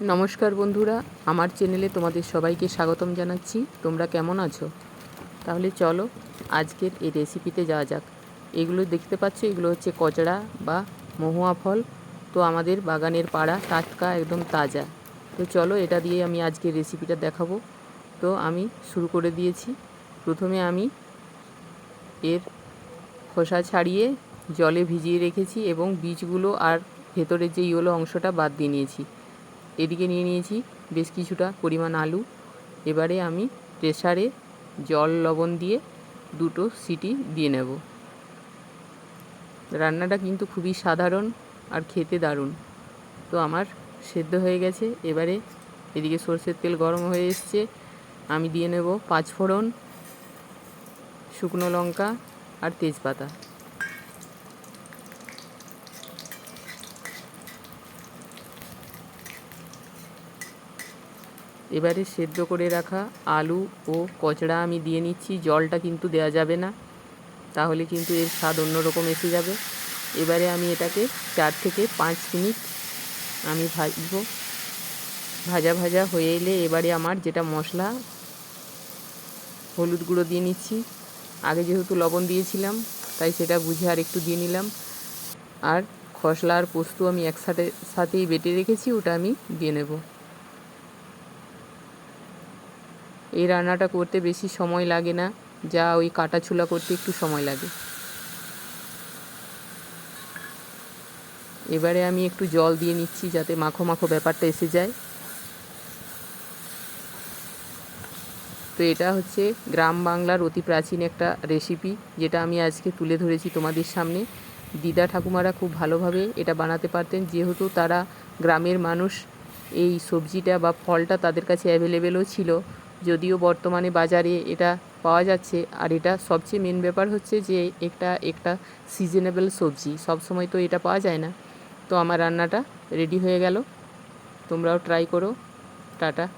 নমস্কার বন্ধুরা, আমার চ্যানেলে তোমাদের সবাইকে স্বাগতম জানাচ্ছি। তোমরা কেমন আছো? তাহলে চলো আজকের এই রেসিপিতে যাওয়া যাক। এগুলো দেখতে পাচ্ছ, এগুলো হচ্ছে কচড়া বা মহুয়া ফল। তো আমাদের বাগানের পাড়া টাটকা, একদম তাজা। তো চলো এটা দিয়ে আমি আজকের রেসিপিটা দেখাবো। তো আমি শুরু করে দিয়েছি। প্রথমে আমি এর খোসা ছাড়িয়ে জলে ভিজিয়ে রেখেছি এবং বীজগুলো আর ভেতরের যে ইয়েলো অংশটা বাদ দিয়ে নিয়েছি। এদিকে নিয়ে নিয়েছি বেশ কিছুটা পরিমাণ আলু। এবারে আমি প্রেসারে জল, লবণ দিয়ে দুটো সিটি দিয়ে নেব। রান্নাটা কিন্তু খুবই সাধারণ আর খেতে দারুণ। তো আমার সেদ্ধ হয়ে গেছে। এবারে এদিকে সর্ষের তেল গরম হয়ে এসছে। আমি দিয়ে নেব পাঁচ ফোড়ন শুকনো লঙ্কা আর তেজপাতা। এবারে সেদ্ধ করে রাখা আলু ও কচড়া আমি দিয়ে নিচ্ছি, জলটা কিন্তু দেওয়া যাবে না। তাহলে কিন্তু এর স্বাদ অন্যরকম এসে যাবে। এবারে আমি এটাকে চার থেকে পাঁচ মিনিট আমি ভাজব। ভাজা ভাজা হয়ে এলে এবারে আমার যেটা মশলা, হলুদ গুঁড়ো দিয়ে নিচ্ছি। আগে যেহেতু লবণ দিয়েছিলাম, তাই সেটা বুঝে আর একটু দিয়ে নিলাম। আর খসলা আর পোস্ত আমি একসাথে, সাথেই বেটে রেখেছি, ওটা আমি দিয়ে নেব। এই রান্নাটা করতে বেশি সময় লাগে না, যা ওই কাটা ছুলা করতে একটু সময় লাগে। এবারে আমি একটু জল দিয়ে নিচ্ছি যাতে মাখো মাখো ব্যাপারটা এসে যায়। তো এটা হচ্ছে গ্রাম বাংলার অতি প্রাচীন একটা রেসিপি যেটা আমি আজকে তুলে ধরেছি তোমাদের সামনে। দিদা ঠাকুমারা খুব ভালোভাবে এটা বানাতে পারতেন, যেহেতু তারা গ্রামের মানুষ, এই সবজিটা বা ফলটা তাদের কাছে অ্যাভেলেবেলও ছিল। যদিও বর্তমানে বাজারে এটা পাওয়া যাচ্ছে, আর এটা সবচেয়ে মেন ব্যাপার হচ্ছে যে একটা একটা সিজনেবল সবজি, সবসময় তো এটা পাওয়া যায় না। তো আমার রান্নাটা রেডি হয়ে গেল। তোমরাও ট্রাই করো। টাটা।